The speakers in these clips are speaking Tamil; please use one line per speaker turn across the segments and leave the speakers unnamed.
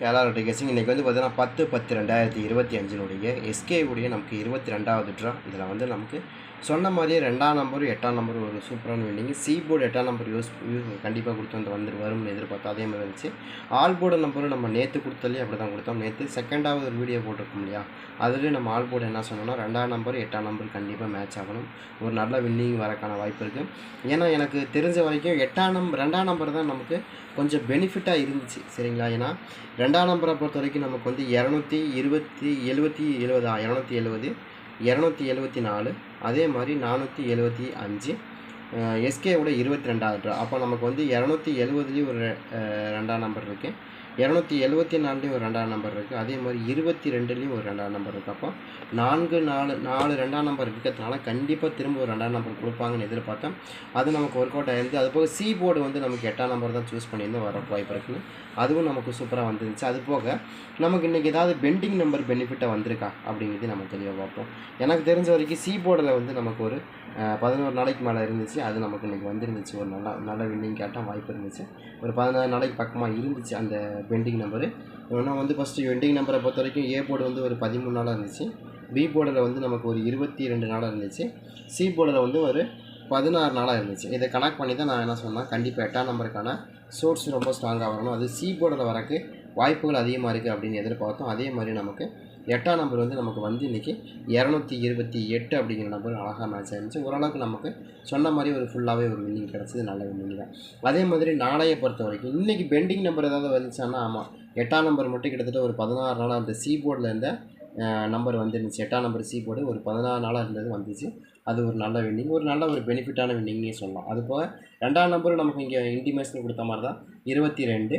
கேலாருடைய கெஸிங் இன்றைக்கி வந்து பார்த்தீங்கன்னா பத்து பத்து ரெண்டாயிரத்தி இருபத்தி அஞ்சினுடைய எஸ்கே உடைய நமக்கு இருபத்தி ரெண்டாவது ட்ரா இதில் வந்து நமக்கு சொன்ன மாதிரியே ரெண்டாம் நம்பர் எட்டாம் நம்பர் ஒரு சூப்பரான வெண்டிங் சி போர்டு எட்டாம் நம்பர் யூஸ் யூஸ் கண்டிப்பாக கொடுத்து வந்து வந்து வரும்னு எதிர்பார்த்தோம் அதே மாதிரி இருந்துச்சு ஆல் போர்டு நம்பரும் நம்ம நேற்று கொடுத்தாலே அப்படி தான் கொடுத்தோம். நேற்று செகண்டாவது ஒரு வீடியோ போட்டிருக்கோம் இல்லையா? அதுலேயும் நம்ம ஆல் போர்டு என்ன சொன்னோம்னா ரெண்டாம் நம்பர் எட்டாம் நம்பர் கண்டிப்பாக மேட்ச் ஆகணும். ஒரு நல்ல வின்னிங் வரக்கான வாய்ப்பு இருக்குது ஏன்னா எனக்கு தெரிஞ்ச வரைக்கும் எட்டாம் நம்பர் ரெண்டாம் நம்பர் தான் நமக்கு கொஞ்சம் பெனிஃபிட்டாக இருந்துச்சு சரிங்களா? ஏன்னா ரெண்டாம் நம்பரை பொறுத்த வரைக்கும் நமக்கு வந்து இரநூத்தி இருபத்தி எழுபத்தி எழுபதா இரநூத்தி எழுபது இரநூத்தி எழுபத்தி நாலு அதே மாதிரி நானூற்றி எழுபத்தி அஞ்சு எஸ்கேவோட இருபத்தி ரெண்டாவது அப்போ நமக்கு வந்து இரநூத்தி எழுபதுலேயும் ஒரு ரெண்டாம் நம்பர் இருக்குது இரநூத்தி எழுபத்தி நாலுலேயும் ஒரு ரெண்டாம் நம்பர் இருக்குது அதே மாதிரி இருபத்தி ரெண்டுலேயும் ஒரு ரெண்டாம் நம்பர் இருக்குது அப்போ நான்கு நாலு நாலு ரெண்டாம் நம்பர் இருக்கிறதுனால கண்டிப்பாக திரும்ப ஒரு ரெண்டாம் நம்பர் கொடுப்பாங்கன்னு எதிர்பார்த்தேன். அது நமக்கு ஒர்க் அவுட் ஆயிருந்து அது போக சி போர்டு வந்து நமக்கு எட்டாம் நம்பர் தான் சூஸ் பண்ணியிருந்து வர வாய்ப்பு இருக்குன்னு. அதுவும் நமக்கு சூப்பராக வந்துருந்துச்சு. அது போக நமக்கு இன்றைக்கி ஏதாவது பெண்டிங் நம்பர் பெனிஃபிட்டாக வந்திருக்கா அப்படிங்கிறது நம்ம தெளிவாக பார்ப்போம். எனக்கு தெரிஞ்ச வரைக்கும் சி போர்டில் வந்து நமக்கு ஒரு பதினோரு நாளைக்கு மேலே இருந்துச்சு. அது நமக்கு இன்றைக்கி வந்துருந்துச்சு. ஒரு நல்ல நல்ல வின்னிங் கேட்டால் வாய்ப்பு இருந்துச்சு. ஒரு பதினாறு நாளைக்கு பக்கமாக இருந்துச்சு. அந்த பெண்டிங் நம்பரு. ஆனால் வந்து ஃபஸ்ட்டு வெண்டிங் நம்பரை பொறுத்த வரைக்கும் ஏ போர்டு வந்து ஒரு பதிமூணு நாளாக இருந்துச்சு. பி போர்டில் வந்து நமக்கு ஒரு இருபத்தி ரெண்டு நாளாக இருந்துச்சு சி போர்டில் வந்து ஒரு பதினாறு நாளாக இருந்துச்சு. இதை கனெக்ட் பண்ணி தான் நான் என்ன சொன்னேன் கண்டிப்பாக எட்டாம் நம்பருக்கான சோர்ஸ் ரொம்ப ஸ்ட்ராங்காக வரணும். அது சி போர்டில் வரக்கு வாய்ப்புகள் அதிகமாக இருக்குது அப்படின்னு எதிர்பார்த்தோம். அதே மாதிரி நமக்கு எட்டாம் நம்பர் வந்து நமக்கு வந்து இன்றைக்கி இரநூத்தி இருபத்தி எட்டு அப்படிங்கிற நம்பர் அழகாக மேட்ச் ஆயிருந்துச்சு. ஓரளவுக்கு நமக்கு சொன்ன மாதிரி ஒரு ஃபுல்லாகவே ஒரு வின்னிங் கிடச்சது நல்ல வின்னிங் தான். அதே மாதிரி நாளைய பொறுத்த வரைக்கும் இன்றைக்கி பெண்டிங் நம்பர் ஏதாவது வந்துச்சான்னா ஆமாம் எட்டாம் நம்பர் மட்டும் கிட்டத்தட்ட ஒரு பதினாறு நாளாக அந்த சி போர்டில் இருந்த நம்பர் வந்துருந்துச்சு. எட்டாம் நம்பர் சி போர்டு ஒரு பதினாறு நாளாக இருந்தது வந்துச்சு. அது ஒரு நல்ல வின்னிங் ஒரு நல்ல ஒரு பெனிஃபிட்டான வின்னிங்னே சொல்லலாம். அது போக ரெண்டாம் நம்பர் நமக்கு இங்கே இன்டிமேஷன் கொடுத்த மாதிரி தான் இருபத்தி ரெண்டு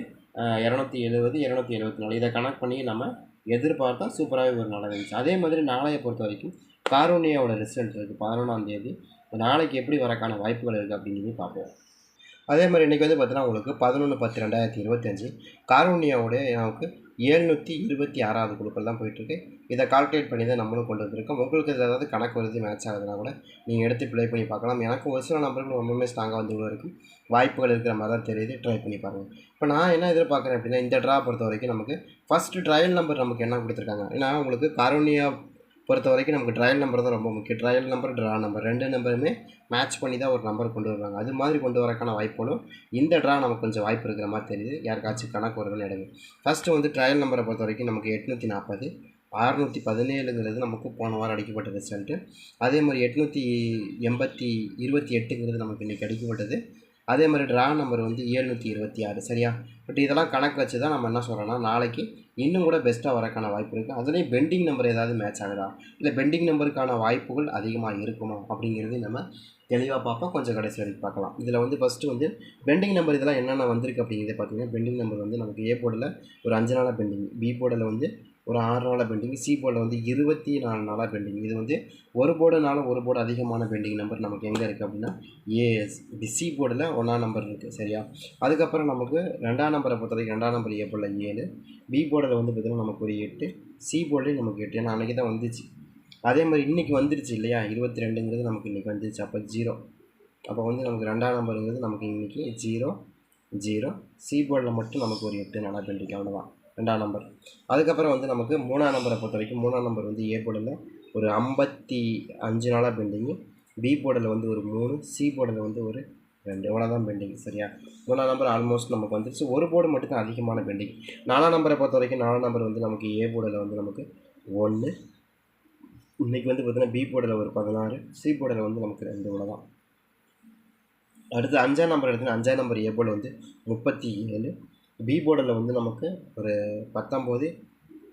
இரநூத்தி எழுபது இரநூத்தி எழுபத்தி நாலு. இதை கனெக்ட் பண்ணி நம்ம எதிர்பார்த்தா சூப்பராகவே ஒரு நாளாக இருந்துச்சு. அதே மாதிரி நாளைய பொறுத்த வரைக்கும் காரோனியாவோட ரிசல்ட் இருக்குது பதினொன்றாம் தேதி. நாளைக்கு எப்படி வரக்கான வாய்ப்புகள் இருக்குது அப்படிங்கிறதையும் பார்ப்போம். அதே மாதிரி இன்றைக்கி வந்து பார்த்தீங்கன்னா உங்களுக்கு பதினொன்று பத்து ரெண்டாயிரத்தி இருபத்தஞ்சு காரோனியாவோட நமக்கு ஏழ்நூற்றி இருபத்தி ஆறாவது குழுக்கள் தான் போயிட்டுருக்கு. இதை கால்குலேட் பண்ணி தான் நம்மளும் கொண்டு வந்திருக்கோம். உங்களுக்கு இதில் ஏதாவது கணக்கு வருது மேட்ச் ஆகுதுன்னா கூட நீங்கள் எடுத்து ப்ளே பண்ணி பார்க்கலாம். எனக்கு ஒரு சில நம்பர்கள் ரொம்பவுமே ஸ்ட்ராங்காக வந்து இவ்வளோ இருக்கும். வாய்ப்புகள் இருக்கிற மாதிரி தான் தெரியுது. ட்ரை பண்ணி பாருங்கள் இப்போ நான் என்ன எதிர்பார்க்குறேன் அப்படின்னா இந்த ட்ரா பொறுத்த வரைக்கும் நமக்கு ஃபஸ்ட்டு ட்ரையல் நம்பர் நமக்கு என்ன கொடுத்துருக்காங்க? ஏன்னா உங்களுக்கு கருணியா பொறுத்த வரைக்கும் நமக்கு ட்ரையல் நம்பர் தான் ரொம்ப முக்கியம். ட்ரையல் நம்பர் ட்ரா நம்பர் ரெண்டு நம்பருமே மேட்ச் பண்ணி தான் ஒரு நம்பர் கொண்டு வருவாங்க. அது மாதிரி கொண்டு வரக்கான வாய்ப்புகளும் இந்த ட்ரா நமக்கு கொஞ்சம் வாய்ப்பு இருக்கிற மாதிரி தெரியுது. யாருக்காச்சும் கணக்கு வருதுன்னு எடுங்க. ஃபஸ்ட்டு வந்து ட்ரையல் நம்பரை பொறுத்த வரைக்கும் நமக்கு எட்நூற்றி நாற்பது அறுநூற்றி பதினேழுங்கிறது நமக்கு போன வாரம் அடிக்கப்பட்ட ரிசல்ட்டு அதே மாதிரி எட்நூற்றி எண்பத்தி இருபத்தி எட்டுங்கிறது நமக்கு இன்றைக்கி அடிக்கப்பட்டது. அதே மாதிரி ட்ரா நம்பர் வந்து ஏழ்நூற்றி இருபத்தி ஆறு சரியா? பட் இதெல்லாம் கணக்கு வச்சு தான் நம்ம என்ன சொல்கிறோன்னா நாளைக்கு இன்னும் கூட பெஸ்ட்டாக வரக்கான வாய்ப்பு இருக்குது அதுலேயும் பெண்டிங் நம்பர் ஏதாவது மேட்ச் ஆகுதா? இல்லை பெண்டிங் நம்பருக்கான வாய்ப்புகள் அதிகமாக இருக்குமா? அப்படிங்கிறது நம்ம தெளிவாக பார்ப்போம். கொஞ்சம் கடைசி வரைக்கும் பார்க்கலாம். இதில் வந்து ஃபஸ்ட்டு வந்து பெண்டிங் நம்பர் இதெல்லாம் என்னென்ன வந்திருக்கு அப்படிங்கிறது பார்த்தீங்கன்னா பெண்டிங் நம்பர் வந்து நமக்கு ஏ போர்டில் ஒரு அஞ்சு நாளாக பெண்டிங் பி போர்டில் வந்து ஒரு ஆறு நாளாக பெண்டிங் சி போர்டில் வந்து இருபத்தி நாலு நாளாக பெண்டிங் இது வந்து ஒரு போர்டுனால ஒரு போர்டு அதிகமான பெண்டிங் நம்பர் நமக்கு எங்கே இருக்குது அப்படின்னா ஏஎஸ் இது சி போர்டில் ஒன்றாம் நம்பர் இருக்குது சரியா? அதுக்கப்புறம் நமக்கு ரெண்டாம் நம்பரை பொறுத்தவரைக்கும் ரெண்டாம் நம்பர் ஏ போர்டில் ஏழு. பி போர்டில் வந்து பார்த்திங்கன்னா நமக்கு ஒரு எட்டு. சி போர்டில் நமக்கு எட்டு. ஏன்னா அன்றைக்கி தான் வந்துச்சு. அதே மாதிரி இன்றைக்கி வந்துருச்சு இல்லையா? இருபத்தி ரெண்டுங்கிறது நமக்கு இன்றைக்கி வந்துருச்சு. அப்போ ஜீரோ அப்போ வந்து நமக்கு ரெண்டாம் நம்பருங்கிறது நமக்கு இன்றைக்கி ஜீரோ ஜீரோ சி போர்டில் மட்டும் நமக்கு ஒரு எட்டு நல்லா பெண்டிங் அவ்வளோதான் ரெண்டாம் நம்பர் அதுக்கப்புறம் வந்து நமக்கு மூணாம் நம்பரை பொறுத்த வரைக்கும் மூணாம் நம்பர் வந்து ஏ போர்டில் ஒரு ஐம்பத்தி அஞ்சு நாளாக பெண்டிங்கு பி போர்டில் வந்து ஒரு மூணு சி போர்டில் வந்து ஒரு ரெண்டு. எவ்வளோ தான் பெண்டிங் சரியா? மூணாம் நம்பர் ஆல்மோஸ்ட் நமக்கு வந்துருச்சு. ஒரு போர்டு மட்டும் தான் அதிகமான பெண்டிங் நாலாம் நம்பரை பொறுத்த வரைக்கும் நாலாம் நம்பர் வந்து நமக்கு ஏ போர்டில் வந்து நமக்கு ஒன்று இன்றைக்கி வந்து பார்த்தீங்கன்னா பி போர்டில் ஒரு பதினாறு சி போர்டில் வந்து நமக்கு ரெண்டு. இவ்வளோ தான் அடுத்து அஞ்சாம் நம்பர் எடுத்துன்னா அஞ்சாம் நம்பர் ஏ போர்டில் வந்து முப்பத்தி ஏழு பி போர்டில் வந்து நமக்கு ஒரு பத்தொம்போது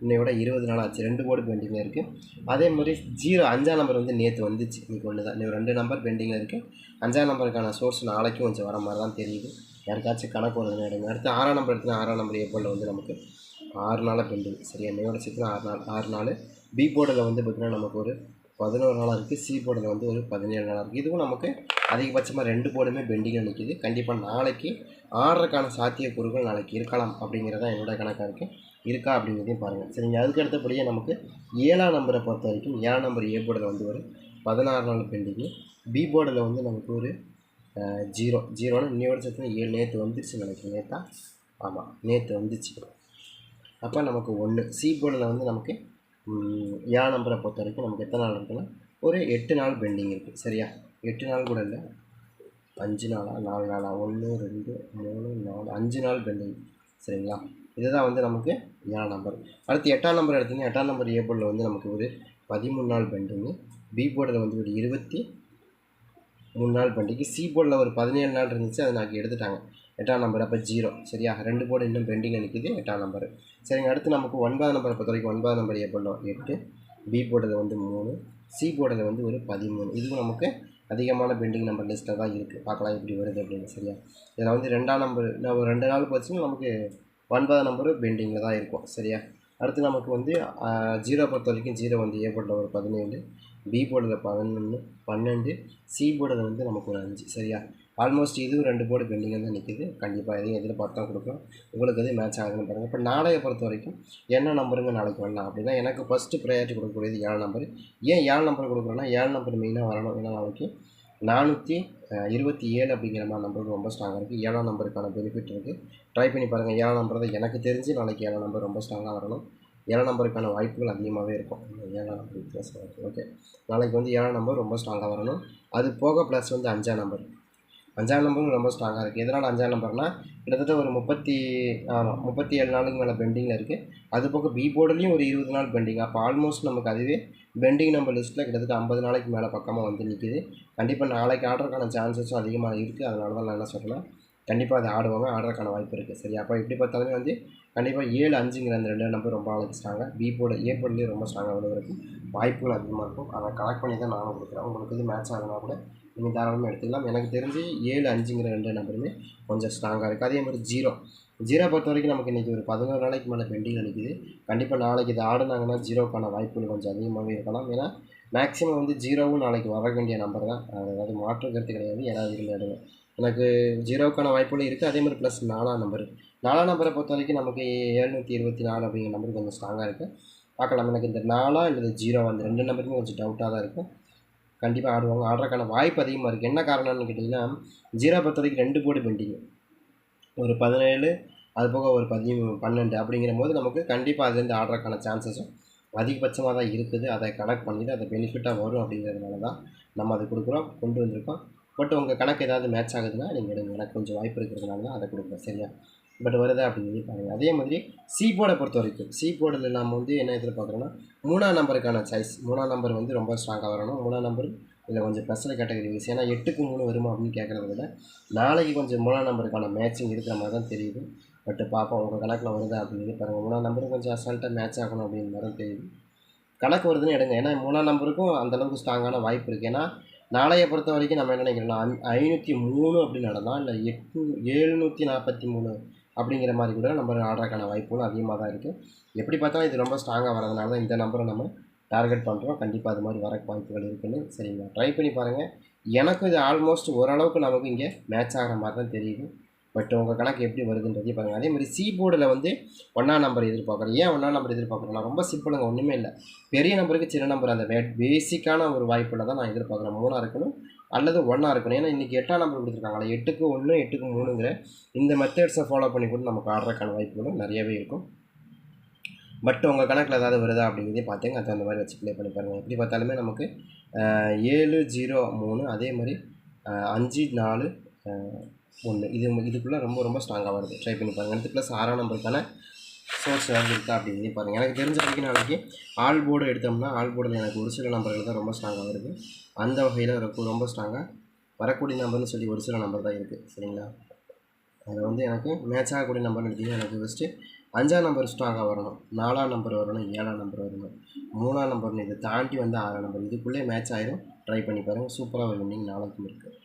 இன்னையோட இருபது நாள் ஆச்சு. ரெண்டு போர்டு பெண்டிங்கில் இருக்குது அதே மாதிரி ஜீரோ அஞ்சாம் நம்பர் வந்து நேற்று வந்துச்சு. இன்றைக்கி ஒன்று தான். இன்னும் ரெண்டு நம்பர் பெண்டிங்கில் இருக்குது அஞ்சாம் நம்பருக்கான சோர்ஸ் நாளைக்கும் கொஞ்சம் வர மாதிரி தான் தெரியுது. யாருக்காச்சும் கணக்கு வருதுன்னு எடுங்க. அடுத்து ஆறாம் நம்பர் எடுத்துனா ஆறாம் நம்பர் ஏ போர்டில் வந்து நமக்கு ஆறு நாளாக பெண்டிங் சரியா இன்னையோட சேர்த்து ஆறு நாள் ஆறு நாள். பி போர்டில் வந்து பார்த்திங்கன்னா நமக்கு ஒரு பதினோரு நாளாக இருக்குது சி போர்டில் வந்து ஒரு பதினேழு நாளாக இருக்குது இதுவும் நமக்கு அதிகபட்சமாக ரெண்டு போர்டுமே பெண்டிங்கில் நிற்கிது கண்டிப்பாக நாளைக்கு ஆடுறதுக்கான சாத்தியக்கூறுகள் நாளைக்கு இருக்கலாம் அப்படிங்கிறது தான் என்னோட கணக்காக இருக்குது இருக்கா அப்படிங்கிறதையும் பாருங்கள் சரிங்க அதுக்கு அடுத்தபடியே நமக்கு ஏழாம் நம்பரை பொறுத்த வரைக்கும் ஏழாம் நம்பர் ஏ போர்டில் வந்து ஒரு பதினாறு நாள் பெண்டிங்கு. பி போர்டில் வந்து நமக்கு ஒரு ஜீரோ. ஜீரோன்னு இன்னையோட சேர்த்து ஏழு நேற்று வந்துருச்சு நினைக்கிறேன். நேற்றா ஆமாம் நேற்று வந்துச்சு. அப்போ நமக்கு ஒன்று சி போர்டில் வந்து நமக்கு ஏழாம் நம்பரை பொறுத்த வரைக்கும் நமக்கு எத்தனை நாள் இருக்குன்னா ஒரு எட்டு நாள் பெண்டிங் இருக்குது சரியா? எட்டு நாள் கூட இல்லை. அஞ்சு நாளாக நாலு நாளாக ஒன்று ரெண்டு மூணு நாலு அஞ்சு நாள் பெண்டிங் சரிங்களா? இதுதான் வந்து நமக்கு ஏழாம் நம்பர். அடுத்து எட்டாம் நம்பர் எடுத்தீங்கன்னா எட்டாம் நம்பர் ஏ போர்டில் வந்து நமக்கு ஒரு பதிமூணு நாள் பெண்டிங்கு பி போர்டில் வந்து ஒரு இருபத்தி மூணு நாள் பெண்டிங்கு சி போர்டில் ஒரு பதினேழு நாள் இருந்துச்சு அதை நாங்கள் எடுத்துட்டாங்க. எட்டாம் நம்பர் அப்போ ஜீரோ சரியா? ரெண்டு போர்டு இன்னும் பெண்டிங் நிற்கிது எட்டாம் நம்பர். சரிங்க அடுத்து நமக்கு ஒன்பதாம் நம்பரை பொறுத்த வரைக்கும் ஒன்பதாம் நம்பர் ஏ போர்டில் எட்டு பி போர்டில் வந்து மூணு சி போர்டில் வந்து ஒரு பதிமூணு. இதுவும் நமக்கு அதிகமான பெண்டிங் நம்பர் லிஸ்ட்டில் தான் இருக்குது பார்க்கலாம் எப்படி வருது அப்படின்னு சரியா? இதில் வந்து ரெண்டாம் நம்பர் நான் ஒரு ரெண்டு நாள் போச்சுன்னா நமக்கு ஒன்பதாம் நம்பரும் பெண்டிங்கில் தான் இருக்கும் சரியா? அடுத்து நமக்கு வந்து ஜீரோ பொறுத்த வரைக்கும் ஜீரோ வந்து ஏற்பட்ட ஒரு பதினேழு. பி போர்டில் பதினொன்று பன்னெண்டு சி போர்டில் வந்து நமக்கு ஒரு அஞ்சு. சரியா? ஆல்மோஸ்ட் இதுவும் ரெண்டு போர்டு பெண்டிங்காக தான் நிற்கிது கண்டிப்பாக எதையும் எதிர்பார்த்து தான் கொடுக்குறோம் உங்களுக்கு எது மேட்ச் ஆகுதுன்னு பாருங்கள் இப்போ நாளையை பொறுத்த வரைக்கும் என்ன நம்பருங்க நாளைக்கு வரலாம் அப்படின்னா எனக்கு ஃபஸ்ட்டு ப்ரையாரிட்டி கொடுக்கக்கூடியது ஏழு நம்பர் ஏன் ஏழு நம்பர் கொடுக்குறோன்னா ஏழு நம்பர் மெயினாக வரணும். ஏன்னா நாளைக்கு நானூற்றி இருபத்தி ஏழு அப்படிங்கிற மாதிரி நம்பர் ரொம்ப ஸ்ட்ராங்காக இருக்குது ஏழாம் நம்பருக்கான பெனிஃபிட் இருக்குது ட்ரை பண்ணி பாருங்கள் ஏழாம் நம்பர் தான் எனக்கு தெரிஞ்சு நாளைக்கு ஏழாம் நம்பர் ரொம்ப ஸ்ட்ராங்காக வரணும். ஏழாம் நம்பருக்கான வாய்ப்புகள் அதிகமாகவே இருக்கும். ஏழாம் நம்பர் வித்தியாசம் ஓகே நாளைக்கு வந்து ஏழாம் நம்பர் ரொம்ப ஸ்ட்ராங்காக வரணும். அது போக ப்ளஸ் வந்து அஞ்சாம் நம்பர். அஞ்சாம் நம்பரும் ரொம்ப ஸ்ட்ராங்காக இருக்குது எதனால் அஞ்சாம் நம்பர்னால் கிட்டத்தட்ட ஒரு முப்பத்தி ஆமாம் முப்பத்தி ஏழு நாளுக்கு மேலே பெண்டிங்கில் இருக்குது அது போக பி போர்டுலேயும் ஒரு இருபது நாள் பெண்டிங் அப்போ ஆல்மோஸ்ட் நமக்கு அதுவே பெண்டிங் நம்பர் லிஸ்ட்டில் கிட்டத்தட்ட ஐம்பது நாளைக்கு மேலே பக்கமாக வந்து நிற்கிது கண்டிப்பாக நாளைக்கு ஆர்டருக்கான சான்சஸும் அதிகமாக இருக்குது அதனால தான் நான் என்ன சொல்கிறேன் கண்டிப்பாக அதை ஆடுவாங்க ஆடுறதுக்கான வாய்ப்பு இருக்குது சரி அப்போ எப்படி பார்த்தாலுமே வந்து கண்டிப்பாக ஏழு அஞ்சுங்கிற அந்த ரெண்டு நம்பர் ரொம்ப நாளைக்கு ஸ்ட்ராங்காக பி போர்டு ஏ ரொம்ப ஸ்ட்ராங்காக விழுவதற்கு வாய்ப்புகள் அதிகமாக இருக்கும். அதை கலெக்ட் பண்ணி தான் நானும் கொடுக்குறேன். உங்களுக்கு இது மேட்ச் ஆகுனா கூட நீங்கள் தாராளமாக எடுத்துக்கலாம். எனக்கு தெரிஞ்சு ஏழு அஞ்சுங்கிற ரெண்டு நம்பருமே கொஞ்சம் ஸ்ட்ராங்காக இருக்குது அதே மாதிரி ஜீரோ ஜீரோ பொறுத்த வரைக்கும் நமக்கு இன்றைக்கி ஒரு பதினோரு நாளைக்கு மேலே பெண்டிங் நிற்கிது கண்டிப்பாக நாளைக்கு இது ஆடுனாங்கன்னா ஜீரோக்கான வாய்ப்புகள் கொஞ்சம் அதிகமாகவே இருக்கலாம். ஏன்னா மேக்ஸிமம் வந்து ஜீரோவும் நாளைக்கு வர வேண்டிய நம்பர் தான். அதாவது மாற்று கருத்து கிடையாது. ஏதாவது இருந்து எனக்கு ஜீரோக்கான வாய்ப்புகளும் இருக்குது அதே மாதிரி ப்ளஸ் நாலாம் நம்பர் நாலாம் நம்பரை பொறுத்த வரைக்கும் நமக்கு எழுநூற்றி இருபத்தி நாலு அப்படிங்கிற நம்பர் கொஞ்சம் ஸ்ட்ராங்காக இருக்குது பார்க்கலாம். எனக்கு இந்த நாலா இல்லை ஜீரோ அந்த ரெண்டு நம்பருமே கொஞ்சம் டவுட்டாக தான் இருக்கும் கண்டிப்பாக ஆடுவாங்க. ஆடுறதுக்கான வாய்ப்பு அதிகமாக இருக்குது என்ன காரணம்னு கேட்டிங்கன்னா ஜீரோ பொறுத்த வரைக்கும் ரெண்டு போர்டு பெண்டிங் ஒரு பதினேழு அது போக ஒரு பதி பன்னெண்டு அப்படிங்கிற போது நமக்கு கண்டிப்பாக அதுலேருந்து ஆடுறதுக்கான சான்சஸும் அதிகபட்சமாக தான் இருக்குது. அதை கனெக்ட் பண்ணிட்டு அது பெனிஃபிட்டாக வரும் அப்படிங்கிறதுனால தான் நம்ம அதை கொடுக்குறோம் கொண்டு வந்திருக்கோம். பட் உங்கள் கணக்கு ஏதாவது மேட்ச் ஆகுதுன்னா நீங்கள் எடுங்க. எனக்கு கொஞ்சம் வாய்ப்பு இருக்கிறதுனால தான் அதை கொடுங்க சரியா? பட் வருதா அப்படின்னு பாருங்கள் அதே மாதிரி சி போர்டை பொறுத்த வரைக்கும் சி போர்டில் நம்ம வந்து என்ன எதிர்பார்க்குறோன்னா மூணாம் நம்பருக்கான சாய்ஸ் மூணாம் நம்பர் வந்து ரொம்ப ஸ்ட்ராங்காக வரணும். மூணாம் நம்பர் இதில் கொஞ்சம் ஸ்பெஷல் கேட்டகரி யூஸ் ஏன்னா எட்டுக்கு மூணு வருமா அப்படின்னு கேட்குறத விட நாளைக்கு கொஞ்சம் மூணாம் நம்பருக்கான மேட்சிங் இருக்கிற மாதிரி தான் தெரியுது. பட் பார்ப்போம் உங்கள் கணக்கில் வருதா அப்படின்னு பாருங்கள் மூணாம் நம்பரும் கொஞ்சம் அசால்ட்டாக மேட்ச் ஆகணும் அப்படின்னு மாதிரி தான் தெரியுது. கணக்கு வருதுன்னு எடுங்க. ஏன்னா மூணாம் நம்பருக்கும் அந்தளவுக்கு ஸ்ட்ராங்கான வாய்ப்பு இருக்குது ஏன்னா நாளையை பொறுத்த வரைக்கும் நம்ம என்ன நினைக்கிறோம்னா ஐநூற்றி மூணு அப்படி நடந்தால் இல்லை எட்டு எழுநூற்றி நாற்பத்தி மூணு அப்படிங்கிற மாதிரி கூட நம்ம ஆடுறதுக்கான வாய்ப்புகளும் அதிகமாக தான் இருக்குது எப்படி பார்த்தாலும் இது ரொம்ப ஸ்ட்ராங்காக வரதுனால தான் இந்த நம்பரை நம்ம டார்கெட் பண்ணுறோம் கண்டிப்பாக அது மாதிரி வர வாய்ப்புகள் இருக்குன்னு சரிங்களா? ட்ரை பண்ணி பாருங்கள் எனக்கும் இது ஆல்மோஸ்ட் ஓரளவுக்கு நமக்கு இங்கே மேட்ச் ஆகிற மாதிரி தான் தெரியுது. பட் உங்கள் கணக்கு எப்படி வருதுன்றதே பாருங்கள் அதே மாதிரி சி போர்டில் வந்து ஒன்றா நம்பர் எதிர்பார்க்குறேன். ஏன் ஒன்றா நம்பர் எதிர்பார்க்குறேன்? ரொம்ப சிம்பிளுங்க ஒன்றுமே இல்லை. பெரிய நம்பருக்கு சின்ன நம்பர் அந்த பேசிக்கான ஒரு வாய்ப்பில் தான் நான் எதிர்பார்க்குறேன். மூணாக இருக்கணும் அல்லது ஒன்றா இருக்கணும். ஏன்னா இன்றைக்கி எட்டாம் நம்பர் கொடுத்துருக்காங்களே எட்டுக்கு ஒன்று எட்டுக்கு மூணுங்கிற இந்த மெத்தட்ஸை ஃபாலோ பண்ணி கூட நமக்கு ஆடுறதுக்கான வாய்ப்புகளும் நிறையவே இருக்கும். பட் உங்கள் கணக்கில் ஏதாவது வருதா அப்படிங்கிறதே பார்த்துங்க அது அந்த மாதிரி வச்சு ப்ளே பண்ணி பாருங்கள் எப்படி பார்த்தாலுமே நமக்கு ஏழு ஜீரோ மூணு அதே மாதிரி அஞ்சு நாலு ஒன்று இது இதுக்குள்ளே ரொம்ப ரொம்ப ஸ்ட்ராங்காக வருது. ட்ரை பண்ணி பாருங்கள் அடுத்து ப்ளஸ் ஆறாம் நம்பருக்கான சோர்ஸ் ஏதாவது இருக்கா அப்படின்னு பாருங்கள் எனக்கு தெரிஞ்ச வரைக்கும் நாளைக்கு ஆல் போர்டு எடுத்தோம்னா ஆல் போர்டில் எனக்கு ஒரு சில நம்பர்கள் தான் ரொம்ப ஸ்ட்ராங்காக வருது. அந்த வகையில் ரொம்ப ரொம்ப ஸ்ட்ராங்காக வரக்கூடிய நம்பர்னு சொல்லி ஒரு சில நம்பர் தான் இருக்குது சரிங்களா? அதில் வந்து எனக்கு மேட்ச் ஆகக்கூடிய நம்பர்னு எடுத்தீங்கன்னா எனக்கு ஃபஸ்ட்டு அஞ்சாம் நம்பர் ஸ்ட்ராங்காக வரணும். நாலாம் நம்பர் வரணும். ஏழாம் நம்பர் வரணும். மூணாம் நம்பர்னு இதை தாண்டி வந்து ஆறாம் நம்பர் இதுக்குள்ளே மேட்ச் ஆயிரும். ட்ரை பண்ணி பாருங்கள் சூப்பராக ஒரு வின்னிங் நாளைக்கும் இருக்குது